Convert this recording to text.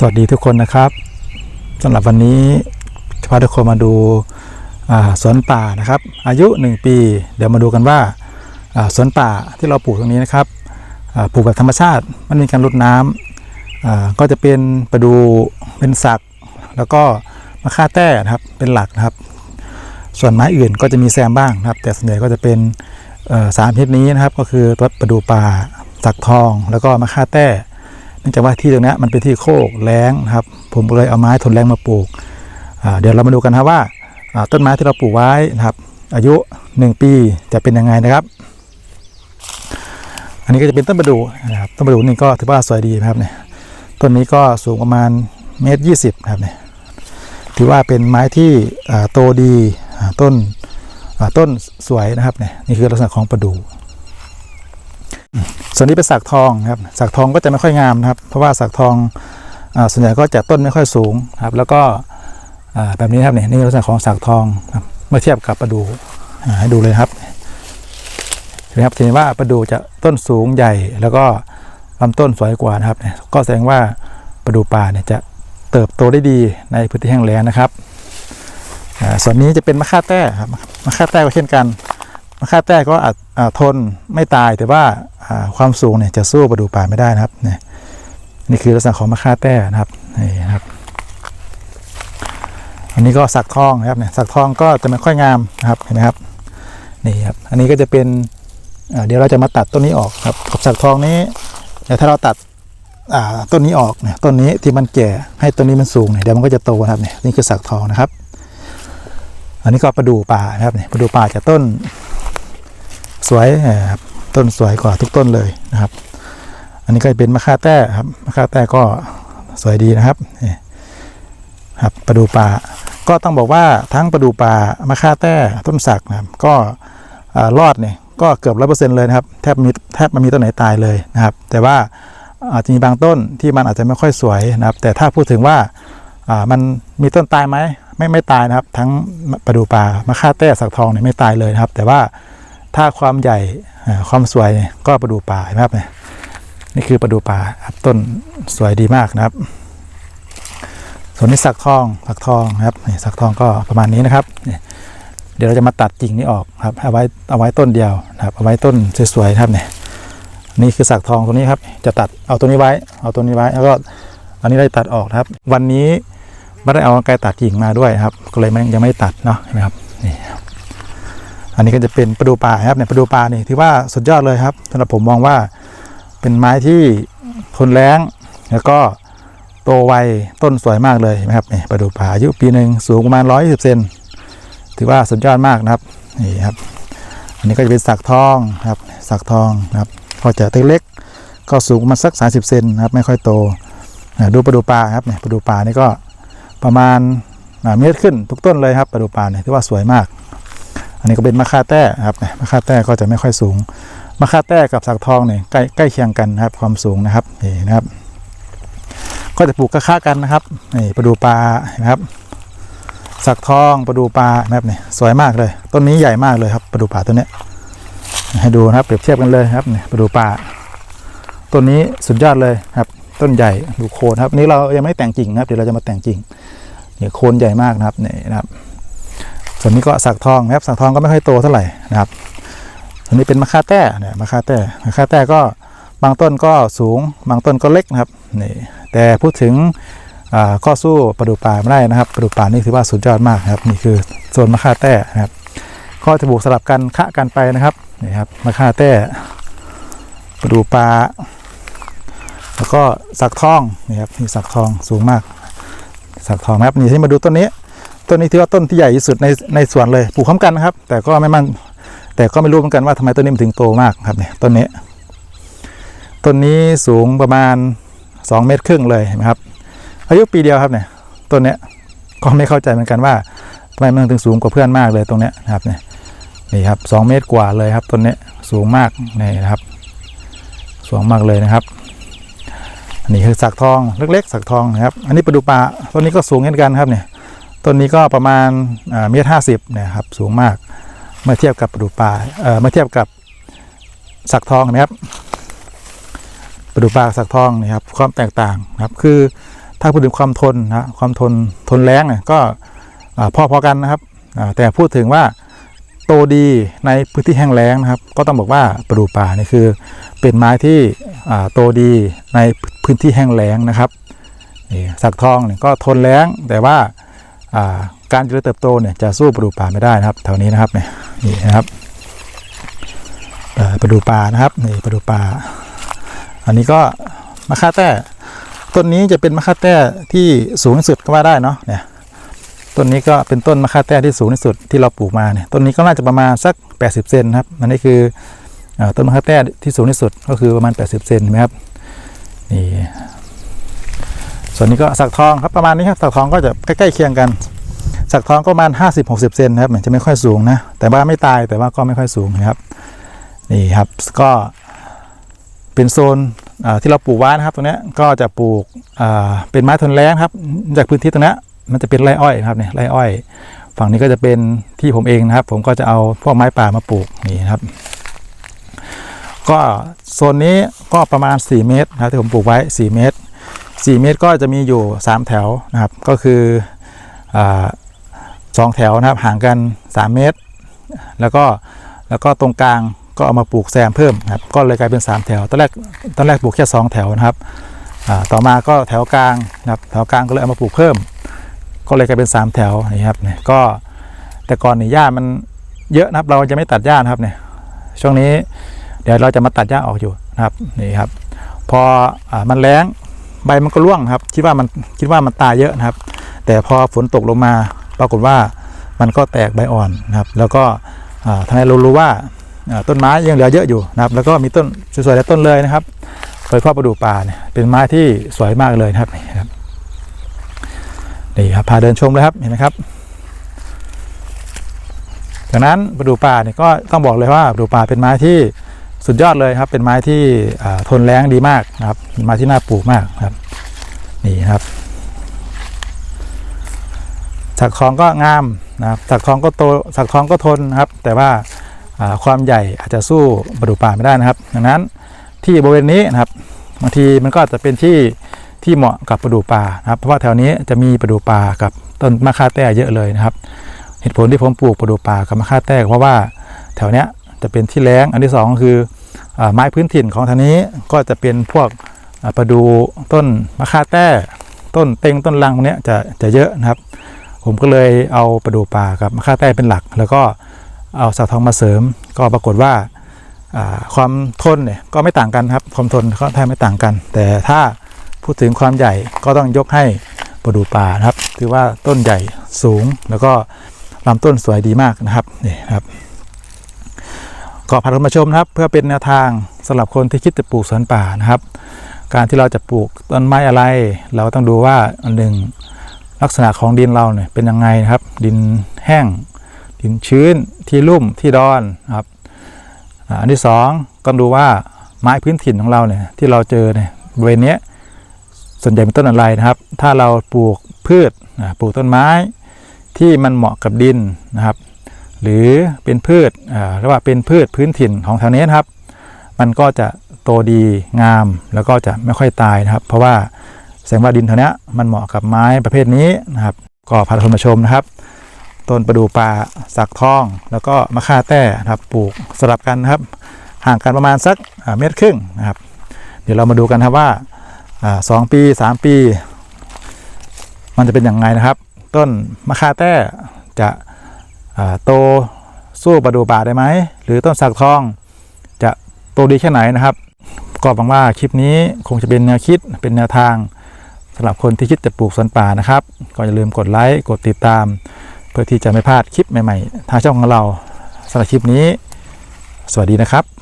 สวัสดีทุกคนนะครับสำหรับวันนี้พาทุกคนมาดูาสวนป่านะครับ อายุ 1 ปี เดี๋ยวมาดูกันว่าาสวนป่าที่เราปลูกตรงนี้นะครับปลูกแบบธรรมชาติมันมีการรดน้ำอ่าก็จะเป็นประดูเป็นสัก แล้วก็มะค่าแต้นะครับเป็นหลักนะครับ ส่วนไม้อื่นก็จะมีแซมบ้างนะครับ แต่ส่วนใหญ่ก็จะเป็นสามชนิดนี้นะครับ ก็คือตัวประดูป่าสักทอง แล้วก็มะค่าแต้ นื่องจากว่าที่ตรงนี้มันเป็นที่โคกแล้งนะครับ ผมเลยเอาไม้ทนแรงมาปลูกเดี๋ยวเรามาดูกันครับว่าต้นไม้ที่เราปลูกไว้นะครับ อายุ 1 ปีจะเป็นยังไงนะครับ อันนี้ก็จะเป็นต้นประดู่นะครับต้นประดู่นี่ก็ถือว่าสวยดีนะครับเนี่ยต้นนี้ก็สูงประมาณเมตรยี่สิบครับเนี่ยถือว่าเป็นไม้ที่โตดีต้นต้นสวยนะครับเนี่ยนี่คือลักษณะของประดู่ ส่วนนี้เป็นสักทองครับสักทองก็จะไม่ค่อยงามนะครับ เพราะว่าสักทองอส่วนใหญ่ก็จะต้นไม่ค่อยสูงครับ แล้วก็แบบนี้ครับเนี่ยนี่ลักษณะของสักทองครับเมื่อเทียบกับประดูให้ดูเลยครับเห็นไหมครับเห็นว่าประดูจะต้นสูงใหญ่แล้วก็ลำต้นสวยกว่านะครับ ก็แสดงว่าประดูป่าเนี่ยจะเติบโตได้ดีในพื้นที่แห้งแล้งนะครับส่วนนี้จะเป็นมะค่าแต้ครับมะค่าแต้ก็เช่นกัน ค่าแต้ก็อาจทนไม่ตายแต่ว่าความสูงเนี่ยจะสู้ประดูป่าไม่ได้นะครับเนี่ยนี่คือลักษณะของมะค่าแต้นะครับนี่นะครับ อันนี้ก็สักทองนะครับเนี่ยสักทองก็จะไม่ค่อยงามนะครับเห็นไหมครับนี่ครับอันนี้ก็จะเป็นเดี๋ยวเราจะมาตัดต้นนี้ออกครับกับสักทองนี้เดี๋ยวถ้าเราตัดต้นนี้ออกเนี่ยต้นนี้ที่มันแก่ให้ต้นนี้มันสูงเนี่ยเดี๋ยวมันก็จะโตนะครับเนี่ยนี่คือสักทองนะครับ อันนี้ก็ประดู่ป่านะครับเนี่ยประดู่ป่าจะต้น สวยครับต้นสวยกว่าทุกต้นเลยนะครับ อันนี้ก็เป็นมะค่าแต้ครับมะค่าแต้ก็สวยดีนะครับครับประดูป่าก็ต้องบอกว่าทั้งประดูป่ามะค่าแต้ต้นสักนะครับ ก็รอดเนี่ยก็เกือบร้อยเปอร์เซ็นต์เลยนะครับแทบมีแทบไม่มีต้นไหนตายเลยนะครับ แต่ว่าอาจจะมีบางต้นที่มันอาจจะไม่ค่อยสวยนะครับ แต่ถ้าพูดถึงว่าอ่ามันมีต้นตายไหมไม่ไม่ตายนะครับ ทั้งประดูป่ามะค่าแต้สักทองเนี่ยไม่ตายเลยนะครับ แต่ว่า ถ้าความใหญ่ความสวยก็ประดูป่าเห็นไหมครับเนี่ยนี่คือประดูป่าครับต้นสวยดีมากนะครับ ส่วนนี้สักทองสักทองครับนี่สักทองก็ประมาณนี้นะครับ เดี๋ยวเราจะมาตัดกิ่งนี้ออกครับเอาไว้เอาไว้ต้นเดียวนะครับ เอาไว้ต้นสวยๆนะครับเนี่ยนี่คือสักทองตัวนี้ครับ จะตัดเอาตัวนี้ไว้ เอาตัวนี้ไว้แล้วก็อันนี้ได้ตัดออกครับ วันนี้ไม่ได้เอากรรไรตัดกิ่งมาด้วยครับ ก็เลยยังไม่ตัดเนาะเห็นไหมครับนี่ อันนี้ก็จะเป็นประดูป่าครับเนี่ยประดูป่านี่ถือว่าสุดยอดเลยครับสำหรับผมมองว่าเป็นไม้ที่ทนแรงแล้วก็โตไวต้นสวยมากเลยนไหมครับนี่ประดูป่าอายุปีหนึ่งสูงประมาณ120เซนถือว่าสุดยอดมากนะครับนี่ครับ อันนี้ก็จะเป็นสักทองครับสักทองนะครับก็จะเล็กๆก็สูงประมาณสัก30เซนนะครับไม่ค่อยโตดูประดูป่าครับเนี่ยประดูป่านี่ก็ประมาณอ่าเมตรขึ้นทุกต้นเลยครับประดูป่าเนี่ยถือว่าสวยมาก อันนี้ก็เป็นมะค่าแต้ครับมะค่าแต้ก็จะไม่ค่อยสูงมะค่าแต้กับสักทองเนี่ยใกล้ใกล้เคียงกันนะครับ ความสูงนะครับนี่นะครับ ก็จะปลูกค่ากันนะครับนี่ประดูปลานะครับ สักทองประดูปลานะครับนี่สวยมากเลยต้นนี้ใหญ่มากเลยครับประดูปลาตัวเนี้ยให้ดูนะครับเปรียบเทียบกันเลยครับนี่ประดูปลาต้นนี้สุดยอดเลยครับ ต้นใหญ่ดูโคนครับนนี้เรายังไม่แต่งกิ่งนะครับเดี๋ยวเราจะมาแต่งกิ่งเนี่ยโคนใหญ่มากนะครับนี่นะครับ ส่วนนี้ก็สักทองนะครับสักทองก็ไม่ค่อยโตเท่าไหร่นะครับส่วนนี้เป็นมะค่าแต้เนี่ยมะค่าแต้มะค่าแต้ก็บางต้นก็สูงบางต้นก็เล็กนะครับนี่แต่พูดถึงอ่าก็สู้ประดูป่าไม่ได้นะครับประดูป่านี่ถือว่าสุดยอดมากครับนี่คือโซนมะค่าแต้นะครับก็จะปลูกสลับกันคะกันไปนะครับนี่ครับมะค่าแต้ประดูป่าแล้วก็สักทองนี่ครับนี่สักทองสูงมาก สักทองนะครับนี่ที่มาดูต้นนี้ ต้นนี้ถือว่าต้นที่ใหญ่ที่สุดในในสวนเลยปลูกพร้อมกันนะครับ แต่ก็ไม่มั่นแต่ก็ไม่รู้เหมือนกันว่าทำไมต้นนี้มันถึงโตมากครับเนี่ยต้นนี้ ต้นนี้สูงประมาณ 2 เมตรครึ่งเลยเห็นไหมครับ อายุปีเดียวครับเนี่ยต้นเนี้ยก็ไม่เข้าใจเหมือนกันว่าทำไมมันถึงสูงกว่าเพื่อนมากเลยตรงเนี้ยนะครับเนี่ยนี่ครับสเมตรกว่าเลยครับต้นเนี้ยสูงมากนี่นะครับ สูงมากเลยนะครับอันนี้คือสักทองเล็กๆสักทองนะครับ อันนี้ประดูปลาต้นนี้ก็สูงเช่นกันครับเนี่ย ต้นนี้ก็ประมาณเมตรห้าสิบนะครับสูงมาก เมื่อเทียบกับประดูป่าเมื่อเทียบกับสักทองนะครับประดูป่าสักทองนะครับความแตกต่างนะครับ คือถ้าพูดถึงความทนนะความทนทนแรงเนี่ยก็พอๆกันนะครับแต่พูดถึงว่าโตดีในพื้นที่แห้งแล้งนะครับ ก็ต้องบอกว่าประดู่ป่านี่คือ เป็นไม้ที่โตดีในพื้นที่แห้งแล้งนะครับสักทองเนี่ยก็ทนแล้งแต่ว่า การเจริญเติบโตเนี่ยจะสู้ประดู่ป่าไม่ได้นะครับแถวนี้นะครับเนี่ยนี่นะครับประดู่ป่านะครับนี่ประดู่ป่า อันนี้ก็มะค่าแต้ต้นนี้จะเป็นมะค่าแต้ที่สูงที่สุดก็ว่าได้เนาะเนี่ยต้นนี้ก็เป็นต้นมะค่าแต้ที่สูงที่สุดที่เราปลูกมาเนี่ยต้นนี้ก็น่าจะประมาณสัก 80 เซนนะครับอันนี้คืออต้นมะค่าแต้ที่สูงที่สุดก็คือประมาณ 80 เซนเห็นไหมครับนี่ ส่วนนี้ก็สักทองครับประมาณนี้ครับสักทองก็จะใกล้ๆเคียงกันสักทองก็ประมาณ 50-60 เซนนะครับมันจะไม่ค่อยสูงนะ แต่ว่าไม่ตายแต่ว่าก็ไม่ค่อยสูงนะครับนี่ครับก็เป็นโซนที่เราปลูกว้านะครับตรงนี้ก็จะปลูกเป็นไม้ทนแรงครับ จากพื้นที่ตรงนี้มันจะเป็นไรอ้อยครับเนี่ยไรอ้อย ฝั่งนี้ก็จะเป็นที่ผมเองนะครับ ผมก็จะเอาพวกไม้ป่ามาปลูกนี่ครับ ก็โซนนี้ก็ประมาณ 4 เมตรนะครับที่ผมปลูกไว้ 4 เมตร 4 เมตรก็จะมีอยู่ 3 แถวนะครับ ก็คืออสองแถวนะครับห่างกัน 3 เมตร แล้วก็แล้วก็ตรงกลางก็เอามาปลูกแซมเพิ่มครับก็เลยกลายเป็น 3 แถวตอนแรกตอนแรกปลูกแค่ 2 แถวนะครับต่อมาก็แถวกลางนะครับแถวกลางก็เลยเอามาปลูกเพิ่ม ก็เลยกลายเป็น 3 แถวนี่ครับเนี่ยก็แต่ก่อนนี่หญ้ามันเยอะนะครับเราจะไม่ตัดหญ้านะครับเนี่ยช่วงนี้เดี๋ยวเราจะมาตัดหญ้าออกอยู่นะครับนี่ครับพออมันแล้ง ใบมันก็ร่วงครับ คิดว่ามันคิดว่ามันตายเยอะนะครับ แต่พอฝนตกลงมาปรากฏว่ามันก็แตกใบอ่อนนะครับ แล้วก็อ่าทำให้เรารู้ว่าต้นไม้ยังเหลือเยอะอยู่นะครับ แล้วก็มีต้นสวยๆหลายต้นเลยนะครับโดยเฉพาะประดู่ป่าเนี่ยเป็นไม้ที่สวยมากเลยนะครับนี่ครับนี่ครับพาเดินชมเลยครับเห็นไหมครับจากนั้นประดู่ป่าเนี่ยก็ต้องบอกเลยว่าประดู่ป่าเป็นไม้ที่ สุดยอดเลยครับ เป็นไม้ที่ทนแรงดีมากนะครับไม้ที่น่าปลูกมากครับ นี่ครับสักทองก็งามนะครับสักทองก็โตสักทองก็ทนนะครับ แต่ว่าความใหญ่อาจจะสู้ประดูป่าไม่ได้นะครับ ดังนั้นที่บริเวณนี้นะครับบางทีมันก็จะเป็นที่ที่เหมาะกับประดูป่านะครับ เพราะว่าแถวนี้จะมีประดูป่ากับต้นมะค่าแต้เยอะเลยนะครับ เหตุผลที่ผมปลูกประดูป่ากับมะค่าแต้เพราะว่าแถวเนี้ย จะเป็นที่แล้ง อันที่สองก็คืออไม้พื้นถิ่นของทางนี้ก็จะเป็นพวกประดูต้นมะค่าแต้ ต้นเต็งต้นลังพวกเนี้ยจะจะเยอะนะครับ ผมก็เลยเอาประดูป่ากับมะค่าแต้เป็นหลัก แล้วก็เอาสักทองมาเสริม ก็ปรากฏว่าความทนเนี่ยก็ไม่ต่างกันครับความทนก็แทบไม่ต่างกัน แต่ถ้าพูดถึงความใหญ่ก็ต้องยกให้ประดูป่านะครับ ถือว่าต้นใหญ่สูงแล้วก็ลำต้นสวยดีมากนะครับนี่ครับ ก็พาท่านมาชมนะครับ เพื่อเป็นแนวทางสำหรับคนที่คิดจะปลูกสวนป่านะครับ การที่เราจะปลูกต้นไม้อะไร เราต้องดูว่าอันหนึ่งลักษณะของดินเราเนี่ยเป็นยังไงนะครับ ดินแห้ง ดินชื้นที่ลุ่มที่ดอนนะครับอันที่สองก็ดูว่าไม้พื้นถิ่นของเราเนี่ยที่เราเจอเนี่ยบริเวณนี้ส่วนใหญ่เป็นต้นอะไรนะครับ ถ้าเราปลูกพืชปลูกต้นไม้ที่มันเหมาะกับดินนะครับ หรือเป็นพืชอ่าเรียกว่าเป็นพืชพื้นถิ่นของแถวนี้นครับ มันก็จะโตดีงามแล้วก็จะไม่ค่อยตายนะครับ เพราะว่าแสงว่าดินแถวนี้มันเหมาะกับไม้ประเภทนี้นะครับ ก็พาท่านมาชมนะครับ ต้นประดู่ป่าสักทอง แล้วก็มะค่าแต้นะครับ ปลูกสลับกันนะครับ ห่างกันประมาณสักเมตรครึ่งนะครับ เดี๋ยวเรามาดูกันครับว่าสองปีสามปี มันจะเป็นอย่างไงนะครับ ต้นมะค่าแต้จะ โตสู้ประดูป่าได้ไหม หรือต้นสักทองจะโตดีแค่ไหนนะครับ ก็หวังว่าคลิปนี้คงจะเป็นแนวคิดเป็นแนวทางสำหรับคนที่คิดจะปลูกสวนป่านะครับ ก็อย่าลืมกดไลค์กดติดตาม เพื่อที่จะไม่พลาดคลิปใหม่ ๆ ทางช่องของเราสำหรับคลิปนี้ สวัสดีนะครับ